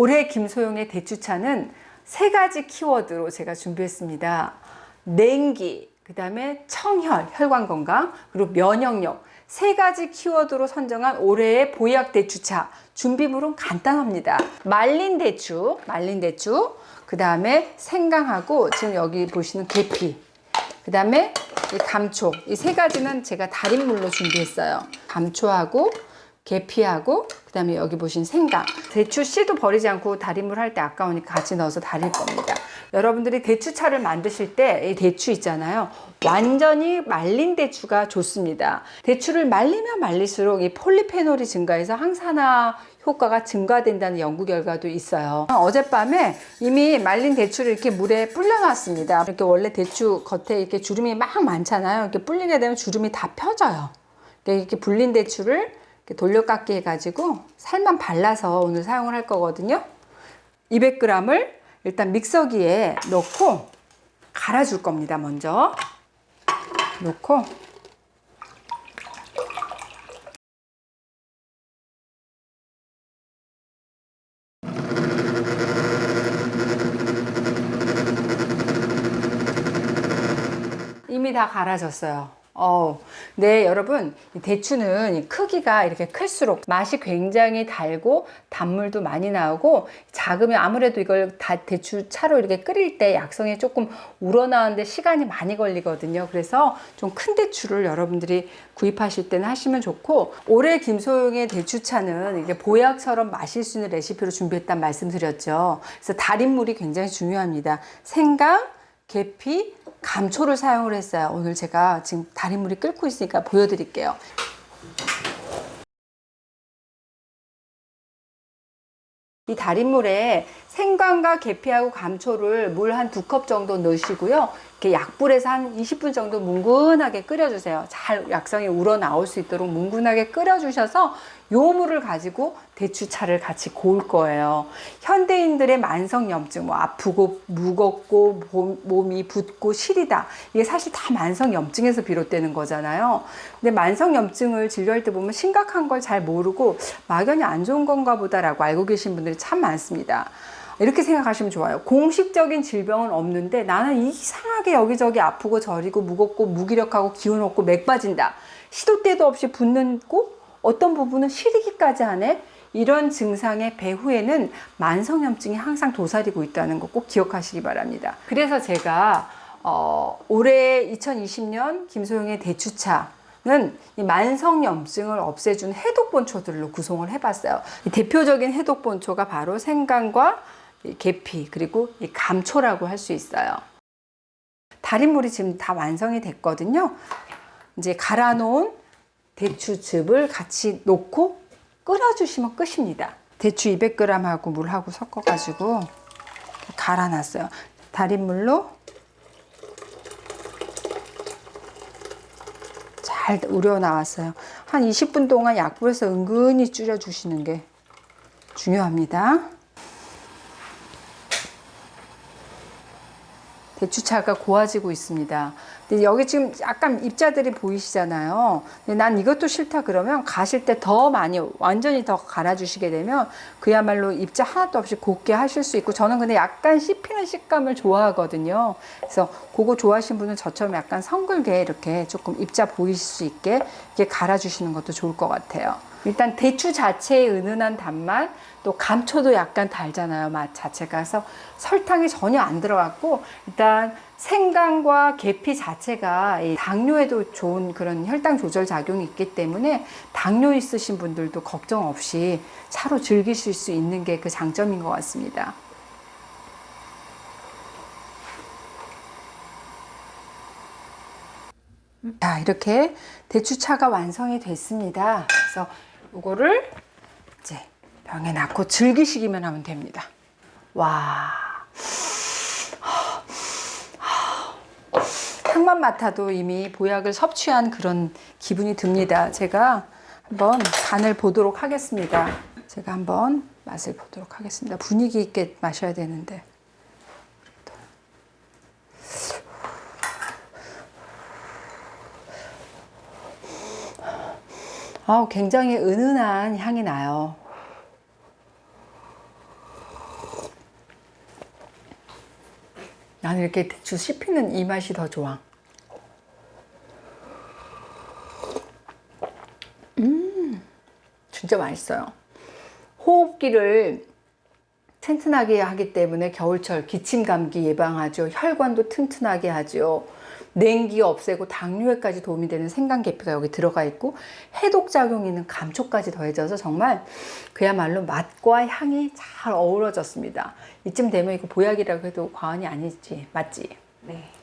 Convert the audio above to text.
올해 김소영의 대추차는 세 가지 키워드로 제가 준비했습니다. 냉기, 그 다음에 청혈, 혈관 건강, 그리고 면역력. 세 가지 키워드로 선정한 올해의 보약 대추차. 준비물은 간단합니다. 말린 대추, 말린 대추. 그 다음에 생강하고 지금 여기 보시는 계피. 그 다음에 이 감초. 이 세 가지는 제가 달인물로 준비했어요. 감초하고 계피하고 그다음에 여기 보신 생강. 대추 씨도 버리지 않고 달인물 할때 아까우니까 같이 넣어서 달일 겁니다. 여러분들이 대추차를 만드실 때 이 대추 있잖아요. 완전히 말린 대추가 좋습니다. 대추를 말리면 말릴수록 이 폴리페놀이 증가해서 항산화 효과가 증가된다는 연구 결과도 있어요. 어젯밤에 이미 말린 대추를 이렇게 물에 불려놨습니다. 이렇게 원래 대추 겉에 이렇게 주름이 막 많잖아요. 이렇게 불리게 되면 주름이 다 펴져요. 이렇게 불린 대추를 돌려깎기 해가지고 살만 발라서 오늘 사용을 할 거거든요. 200g을 일단 믹서기에 넣고 갈아줄 겁니다. 먼저 넣고 이미 다 갈아졌어요. 어, 네, 여러분. 이 대추는 이 크기가 이렇게 클수록 맛이 굉장히 달고 단물도 많이 나오고 작으면 아무래도 이걸 다 대추 차로 이렇게 끓일 때 약성이 조금 우러나오는데 시간이 많이 걸리거든요. 그래서 좀 큰 대추를 여러분들이 구입하실 때는 하시면 좋고 올해 김소영의 대추차는 이게 보약처럼 마실 수 있는 레시피로 준비했단 말씀드렸죠. 그래서 달인물이 굉장히 중요합니다. 생강, 계피, 감초를 사용을 했어요. 오늘 제가 지금 달인물이 끓고 있으니까 보여드릴게요. 이 달인물에 생강과 계피하고 감초를 물 한 두 컵 정도 넣으시고요. 이렇게 약불에서 한 20분 정도 뭉근하게 끓여주세요. 잘 약성이 우러나올 수 있도록 뭉근하게 끓여주셔서 요 물을 가지고 대추차를 같이 고울 거예요. 현대인들의 만성염증, 뭐 아프고 무겁고 몸이 붓고 시리다. 이게 사실 다 만성염증에서 비롯되는 거잖아요. 근데 만성염증을 진료할 때 보면 심각한 걸 잘 모르고 막연히 안 좋은 건가 보다라고 알고 계신 분들이 참 많습니다. 이렇게 생각하시면 좋아요. 공식적인 질병은 없는데 나는 이상하게 여기저기 아프고 저리고 무겁고 무기력하고 기운 없고 맥 빠진다. 시도 때도 없이 붓는 고 어떤 부분은 시리기까지 하네. 이런 증상의 배후에는 만성염증이 항상 도사리고 있다는 거 꼭 기억하시기 바랍니다. 그래서 제가 어, 올해 2020년 김소영의 대추차는 이 만성염증을 없애준 해독본초들로 구성을 해봤어요. 이 대표적인 해독본초가 바로 생강과 이 계피 그리고 이 감초라고 할 수 있어요. 달인물이 지금 다 완성이 됐거든요. 이제 갈아 놓은 대추즙을 같이 놓고 끓여주시면 끝입니다. 대추 200g하고 물하고 섞어가지고 갈아놨어요. 달인물로 잘 우려 나왔어요. 한 20분 동안 약불에서 은근히 줄여주시는 게 중요합니다. 대추차가 고와지고 있습니다. 근데 여기 지금 약간 입자들이 보이시잖아요. 근데 난 이것도 싫다 그러면 가실 때 더 많이 완전히 더 갈아주시게 되면 그야말로 입자 하나도 없이 곱게 하실 수 있고 저는 근데 약간 씹히는 식감을 좋아하거든요. 그래서 그거 좋아하시는 분은 저처럼 약간 성글게 이렇게 조금 입자 보이실 수 있게 이렇게 갈아주시는 것도 좋을 것 같아요. 일단 대추 자체의 은은한 단맛, 또 감초도 약간 달잖아요. 맛 자체가. 그래서 설탕이 전혀 안 들어갔고, 일단 생강과 계피 자체가 이 당뇨에도 좋은 그런 혈당 조절 작용이 있기 때문에 당뇨 있으신 분들도 걱정 없이 차로 즐기실 수 있는 게 그 장점인 것 같습니다. 자, 이렇게 대추차가 완성이 됐습니다. 그래서 이거를 이제 병에 넣고 즐기시기만 하면 됩니다. 와. 향만 맡아도 이미 보약을 섭취한 그런 기분이 듭니다. 제가 한번 간을 보도록 하겠습니다. 제가 한번 맛을 보도록 하겠습니다. 분위기 있게 마셔야 되는데. 아, 굉장히 은은한 향이 나요. 나는 이렇게 대추 씹히는 이 맛이 더 좋아. 음, 진짜 맛있어요. 호흡기를 튼튼하게 하기 때문에 겨울철 기침 감기 예방하죠. 혈관도 튼튼하게 하죠. 냉기 없애고 당뇨에까지 도움이 되는 생강계피가 여기 들어가 있고 해독 작용이 있는 감초까지 더해져서 정말 그야말로 맛과 향이 잘 어우러졌습니다. 이쯤 되면 이거 보약이라고 해도 과언이 아니지. 맞지? 네.